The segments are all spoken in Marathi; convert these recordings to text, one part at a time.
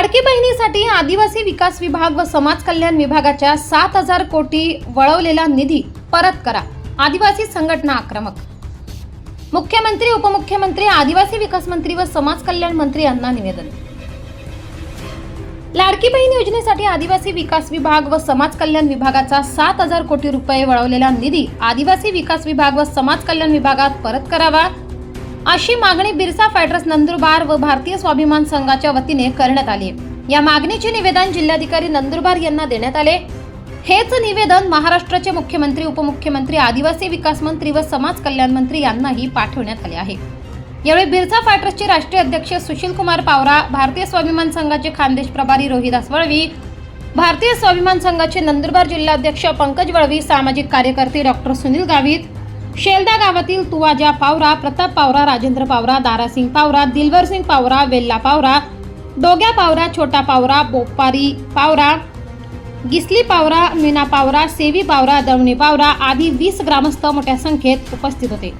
लाडकी बहिणीसाठी आदिवासी विकास विभाग व समाज कल्याण विभागाच्या सात हजार कोटी वळवलेला निधी परत करा. आदिवासी संघटना आक्रमक. मुख्यमंत्री उपमुख्यमंत्री आदिवासी विकास मंत्री व समाज कल्याण मंत्री यांना निवेदन. लाडकी बहीण योजनेसाठी आदिवासी विकास विभाग व समाज कल्याण विभागाचा सात हजार कोटी रुपये वळवलेला निधी आदिवासी विकास विभाग व समाज कल्याण विभागात परत करावा. अशी मागणी बिरसा फायटर्स नंदुरबार व भारतीय स्वाभिमान संघाच्या वतीने करण्यात आली. या मागणीचे निवेदन जिल्हाधिकारी नंदुरबार यांना देण्यात आले. हेच निवेदन महाराष्ट्राचे मुख्यमंत्री उपमुख्यमंत्री आदिवासी विकास मंत्री व समाज कल्याण मंत्री यांनाही पाठवण्यात आले आहे. यावेळी बिरसा फायटर्सचे राष्ट्रीय अध्यक्ष सुशील कुमार पावरा भारतीय स्वाभिमान संघाचे खानदेश प्रभारी रोहिदास वळवी भारतीय स्वाभिमान संघाचे नंदुरबार जिल्हाध्यक्ष पंकज वळवी सामाजिक कार्यकर्ते डॉक्टर सुनील गावित शेलदा गावातील तुवाजा पावरा प्रताप पावरा राजेंद्र पावरा दारासिंग पावरा दिलवरसिंग पावरा वेल्ला पावरा डोग्या पावरा छोटा पावरा बोपारी पावरा गिसली पावरा मीना पावरा सेवी पावरा दवणी पावरा आदी वीस ग्रामस्थ मोठ्या संख्येत उपस्थित होते.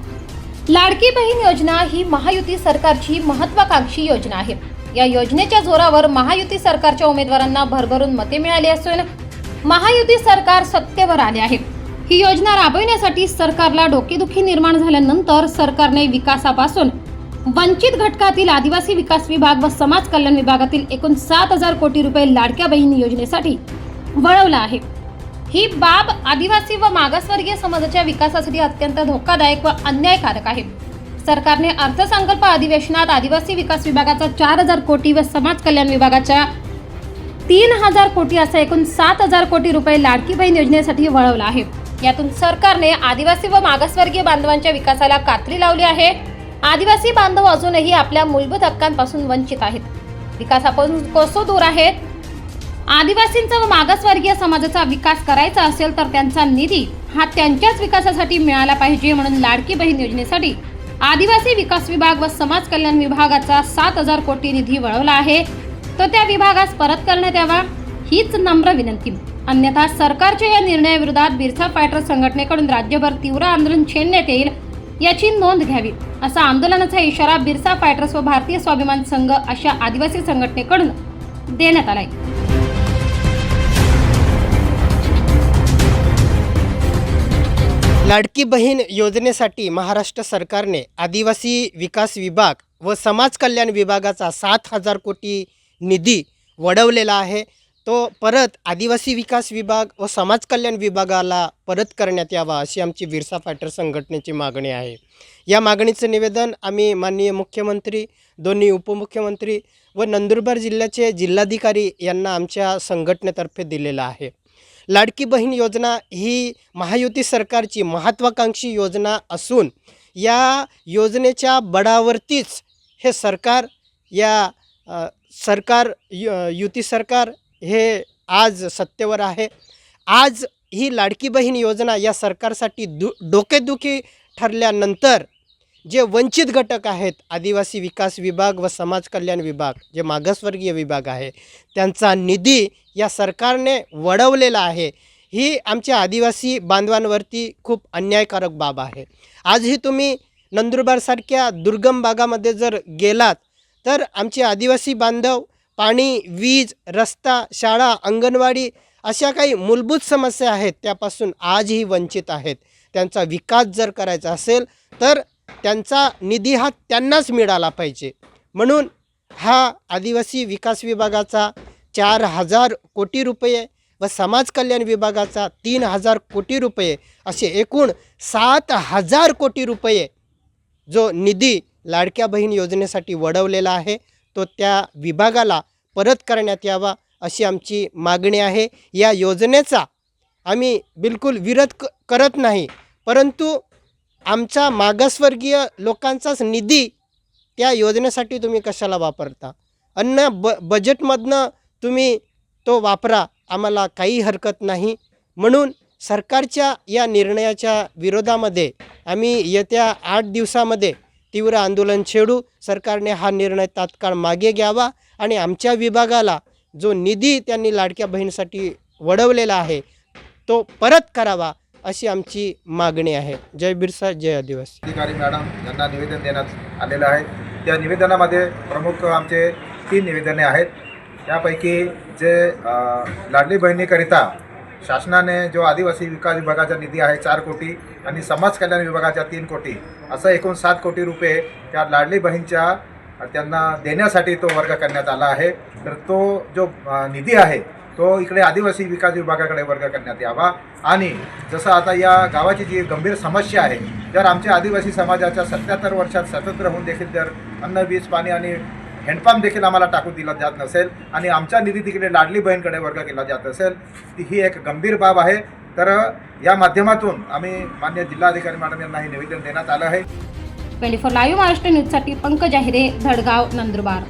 लाडकी बहीण योजना ही महायुती सरकारची महत्वाकांक्षी योजना आहे. या योजनेच्या जोरावर महायुती सरकारच्या उमेदवारांना भरभरून मते मिळाली असून महायुती सरकार सत्तेवर आले आहे. ही योजना राबविण्यासाठी सरकारला डोकेदुखी निर्माण झाल्यानंतर सरकारने विकासापासून वंचित घटकातील आदिवासी विकास विभाग व समाज कल्याण विभागातील एकूण सात हजार कोटी रुपये लाडक्या बहीण योजनेसाठी वळवला आहे. ही बाब आदिवासी व मागासवर्गीय समाजाच्या विकासासाठी अत्यंत धोकादायक व अन्यायकारक आहे. सरकारने अर्थसंकल्प अधिवेशनात आदिवासी विकास विभागाचा चार हजार कोटी व समाज कल्याण विभागाच्या तीन हजार कोटी असा एकूण सात हजार कोटी रुपये लाडकी बहीण योजनेसाठी वळवला आहे. यातून सरकारने आदिवासी व मागासवर्गीय बांधवांच्या विकासाला कात्री लावली आहे. आदिवासी बांधव अजूनही आपल्या मूलभूत हक्कांपासून वंचित आहेत. विकासापासून कोसो दूर आहेत. आदिवासींचा व मागासवर्गीय समाजाचा विकास करायचा असेल तर त्यांचा निधी हा त्यांच्याच विकासासाठी मिळाला पाहिजे म्हणून लाडकी बहीण योजनेसाठी आदिवासी विकास विभाग व समाज कल्याण विभागाचा सात हजार कोटी निधी वळवला आहे. तो त्या विभागास परत करण्यात यावा हीच नम्र विनंती. अन्यथा सरकारच्या या निर्णयाविरोधात बिरसा फायटर संघटनेकडून राज्यभर तीव्र आंदोलन छेडण्यात येईल याची नोंद घ्यावी असा आंदोलनाचा इशारा बिरसा फायटर्स व भारतीय स्वाभिमान संघ अशा आदिवासी संघटनेकडून देण्यात आलाय. लाडकी बहीण योजनेसाठी महाराष्ट्र सरकारने आदिवासी विकास विभाग व समाज कल्याण विभागाचा सात हजार कोटी निधी वडवलेला आहे. तो परत आदिवासी विकास विभाग व समाज कल्याण विभागाला परत करण्यात यावा अशी आमची विरसा फायटर संघटनेची मागणी आहे. या मागणीचं निवेदन आम्ही माननीय मुख्यमंत्री दोन्ही उपमुख्यमंत्री व नंदुरबार जिल्ह्याचे जिल्हाधिकारी यांना आमच्या संघटनेतर्फे दिलेलं आहे. लाडकी बहीण योजना ही महायुती सरकारची महत्त्वाकांक्षी योजना असून या योजनेच्या बळावरतीच हे सरकार या सरकार यु युती सरकार हे आज सत्तेवर आहे. आज ही लाडकी बहीण योजना या सरकारसाठी दु डोकेदुखी ठरल्यानंतर जे वंचित घटक आहेत आदिवासी विकास विभाग व समाज कल्याण विभाग जे मागासवर्गीय विभाग आहे त्यांचा निधी या सरकारने वडवलेला आहे. ही आमच्या आदिवासी बांधवांवरती खूप अन्यायकारक बाब आहे. आजही तुम्ही नंदुरबारसारख्या दुर्गम भागामध्ये जर गेलात तर आमचे आदिवासी बांधव पाणी वीज रस्ता शाळा अंगणवाडी अशा काही मूलभूत समस्या आहेत त्यापासून आजही वंचित आहेत. त्यांचा विकास जर करायचा असेल तर त्यांचा निधी हा त्यांनाच मिळाला पाहिजे. म्हणून हा आदिवासी विकास विभागाचा चार हजार कोटी रुपये व समाज कल्याण विभागाचा तीन हजार कोटी रुपये असे एकूण सात हजार कोटी रुपये जो निधी लाडक्या बहीण योजनेसाठी वडवलेला आहे तो त्या विभागाला परत करण्यात यावा अशी आमची मागणी आहे. या योजनेचा आम्ही बिलकुल विरोध क करत नाही. परंतु आमचा मागासवर्गीय लोकांचाच निधी त्या योजनेसाठी तुम्ही कशाला वापरता? अन्न ब बजेटमधनं तुम्ही तो वापरा. आम्हाला काही हरकत नाही. म्हणून सरकारच्या या निर्णयाच्या विरोधामध्ये आम्ही येत्या आठ दिवसामध्ये तीव्र आंदोलन छेडू सरकारने हा निर्णय तात्काळ मागे घ्यावा आणि आमच्या विभागाला जो निधी त्यांनी लाडक्या बहिणीसाठी वडवलेला आहे तो परत करावा अशी आमची मागणी आहे. जय बिरसा जय आदिवासी. अधिकारी मॅडम यांना निवेदन देण्यात आलेलं आहे. त्या निवेदनामध्ये प्रमुख आमचे तीन निवेदने आहेत. त्यापैकी जे लाडली बहिणीकरिता शासनाने जो आदिवासी विकास विभागाचा निधी आहे चार कोटी आणि समाज कल्याण विभागाच्या तीन कोटी असं एकूण सात कोटी रुपये त्या लाडली बहीणच्या त्यांना देण्यासाठी तो वर्ग करण्यात आला आहे. तर तो जो निधी आहे तो इकडे आदिवासी विकास विभागाकडे वर्ग करण्यात यावा. आणि जसं आता या गावाची जी गंभीर समस्या आहे जर आमच्या आदिवासी समाजाच्या सत्याहत्तर वर्षात स्वतंत्र होऊन देखील जर अन्न वीज पाणी आणि हँडपंप देखील आम्हाला टाकून दिला जात नसेल आणि आमचा निधी तिकडे लाडली बहीणकडे वर्ग केला जात असेल ती ही एक गंभीर बाब आहे. तर या माध्यमातून आम्ही मान्य जिल्हाधिकारी मॅडम यांना हे निवेदन देण्यात आलं आहे. ट्वेंटी फोर लाईव्ह महाराष्ट्र न्यूजसाठी पंकज आहिरे धडगाव नंदुरबार.